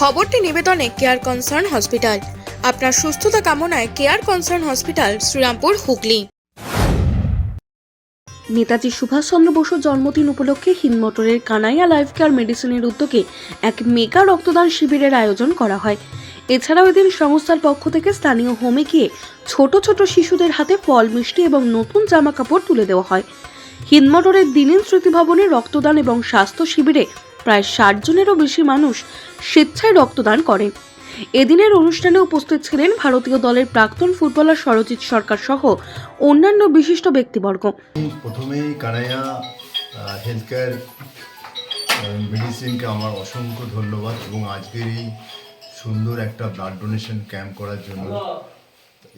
খবরটি নিবেদনে care concern hospital আপনার সুস্থতা কামনায় care concern hospital Serampore, Hooghly. Netaji Subhash Chandra বসুর জন্মদিন উপলক্ষে হিন্দমোটরের কানাইয়া লাইফ কেয়ার মেডিসিনের উদ্যোগে এক মেগা রক্তদান শিবিরের আয়োজন করা হয়। এছাড়াও এদিন সংস্থার পক্ষ থেকে স্থানীয় হোমে গিয়ে ছোট ছোট শিশুদের হাতে ফল, মিষ্টি এবং নতুন জামা কাপড় তুলে দেওয়া হয়। হিন্দমোটরের দিনীন স্মৃতি ভবনে রক্তদান এবং স্বাস্থ্য শিবিরে প্রায় ষাট জনেরও বেশি মানুষ স্বেচ্ছায় রক্তদান করেন এদিনের অনুষ্ঠানে উপস্থিত ছিলেন ভারতীয় দলের প্রাক্তন ফুটবলার সরজিৎ সরকার সহ অন্যান্য বিশিষ্ট ব্যক্তিবর্গ। প্রথমেই কানাইয়া হেলথ কেয়ার মেডিসিনকে আমার অসংখ্য ধন্যবাদ এবং আজকের এই সুন্দর একটা ব্লাড ডোনেশন ক্যাম্প করার জন্য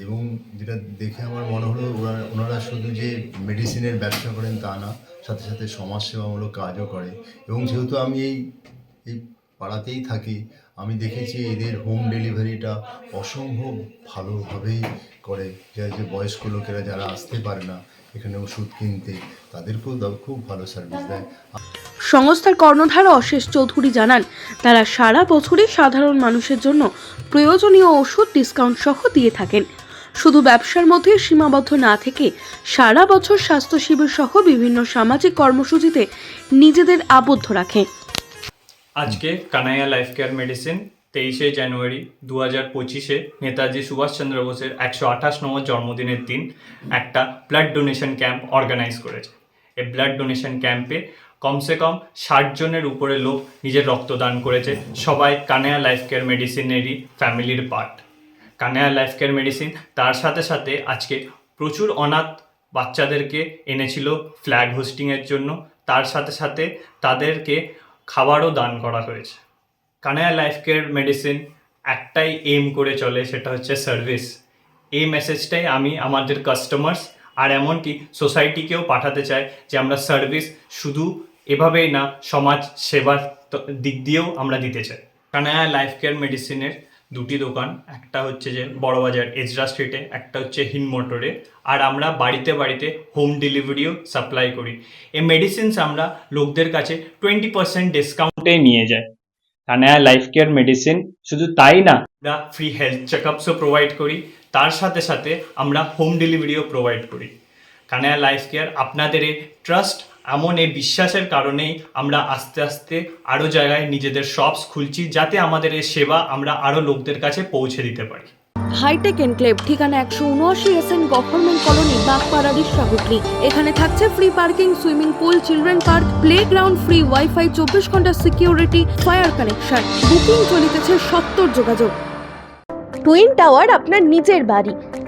এবং যেটা দেখে আমার মনে হলো ওরা, ওনারা শুধু যে মেডিসিনের ব্যবসা করেন তা না, সাথে সাথে সমাজসেবামূলক কাজও করে। এবং যেহেতু আমি এই এই পাড়াতেই থাকি, আমি দেখেছি এদের হোম ডেলিভারিটা অসম্ভব ভালোভাবেই করে। যে যে বয়স্ক লোকেরা যারা আসতে পারে না এখানে ওষুধ কিনতে, তাদেরকেও খুব ভালো সার্ভিস দেয়। সংস্থার কর্ণধার অশেষ চৌধুরী জানান, তারা সারা বছরই সাধারণ মানুষের জন্য প্রয়োজনীয় ওষুধ ডিসকাউন্ট সহ দিয়ে থাকেন। শুধু ব্যবসার মধ্যে সীমাবদ্ধ না থেকে সারা বছর স্বাস্থ্য শিবির সহ বিভিন্ন সামাজিক কর্মসূচিতে নিজেদের আবদ্ধ রাখে। আজকে কানাইয়া লাইফ কেয়ার মেডিসিন তেইশে জানুয়ারি দু হাজার পঁচিশে নেতাজি সুভাষচন্দ্র বোসের একশো আঠাশ নম্বর জন্মদিনের দিন একটা ব্লাড ডোনেশন ক্যাম্প অর্গানাইজ করেছে। এই ব্লাড ডোনেশন ক্যাম্পে কমসে কম ষাট জনের উপরে লোক নিজের রক্তদান করেছে। সবাই কানাইয়া লাইফ কেয়ার মেডিসিনেরই ফ্যামিলির part Kanaiya life care medicine তার সাথে সাথে আজকে প্রচুর অনাথ বাচ্চাদেরকে এনেছিল ফ্ল্যাগ হোস্টিংয়ের জন্য। তার সাথে সাথে তাদেরকে খাবারও দান করা হয়েছে। কানায়া লাইফ কেয়ার মেডিসিন একটাই এম করে চলে, সেটা হচ্ছে সার্ভিস এই মেসেজটাই আমি আমাদের কাস্টমার্স আর এমনকি সোসাইটিকেও পাঠাতে চাই যে আমরা সার্ভিস শুধু এভাবেই না, সমাজ সেবার দিক দিয়েও আমরা দিতে চাই। কানায়া লাইফ কেয়ার মেডিসিনের দুটি দোকান, একটা হচ্ছে যে বড়বাজার এজরা স্ট্রিটে একটা হচ্ছে হিন মোটরে, আর আমরা বাড়িতে বাড়িতে হোম ডেলিভারিও সাপ্লাই করি। এই মেডিসিনস আমরা লোকদের কাছে টোয়েন্টি পার্সেন্ট ডিসকাউন্টে নিয়ে যাই। কানায়া লাইফ কেয়ার মেডিসিন শুধু তাই না, আমরা ফ্রি হেলথ চেকআপসও প্রোভাইড করি, তার সাথে সাথে আমরা হোম ডেলিভারিও প্রোভাইড করি। কানায়া লাইফ কেয়ার আপনাদের ট্রাস্ট এমন এই বিশ্বাসের কারণেই আমরা আস্তে আস্তে আরও জায়গায় নিজেদের শপস খুলছি, যাতে আমাদের এই সেবা আমরা আরও লোকদের কাছে পৌঁছে দিতে পারি। হাইটেক এনক্লেভ ঠিকানা একশো উনআশি এস এন গভর্নমেন্ট কলোনি বাগপাড়ার হুগলি এখানে থাকছে free parking swimming pool children park play ground free wifi চব্বিশ ঘণ্টা সিকিউরিটি ফায়ার কানেকশন বুকিং চলিতেছে সত্তর যোগাযোগ। টুইন টাওয়ার আপনার নিজের বাড়ি।